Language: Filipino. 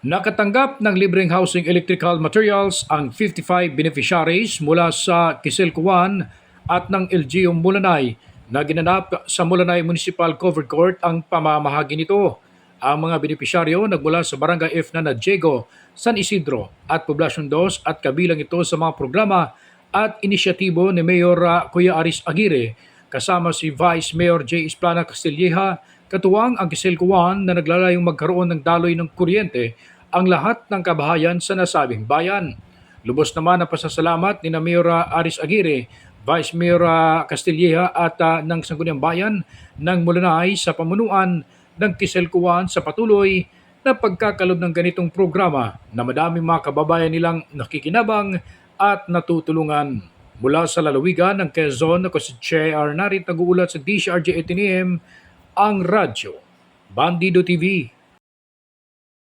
Nakatanggap ng libreng housing electrical materials ang 55 beneficiaries mula sa Kisilkuan at ng LGU Mulanay na ginanap sa Mulanay Municipal Covered Court ang pamamahagi nito. Ang mga benepisyaryo nagmula sa Barangay F na Diego, San Isidro at Poblacion 2 at kabilang ito sa mga programa at inisyatibo ni Mayor ah, Kuya Aris Aguirre kasama si Vice Mayor J. Esplana Castilleja, katuwang ang Kisilkuan na naglalayong magkaroon ng daloy ng kuryente ang lahat ng kabahayan sa nasabing bayan. Lubos naman ang pasasalamat ni na Mayor ah, Aris Aguirre, Vice Mayor Castilleja at ah, ng Sangguniang Bayan ng Mulanay sa pamunuan ng Kiselkuan sa patuloy na pagkakalob ng ganitong programa na madaming mga kababayan nilang nakikinabang at natutulungan. Mula sa lalawigan ng Quezon, ako si Che Arnarit nag-uulat sa DCRJ 18 ang radyo. Bandido TV.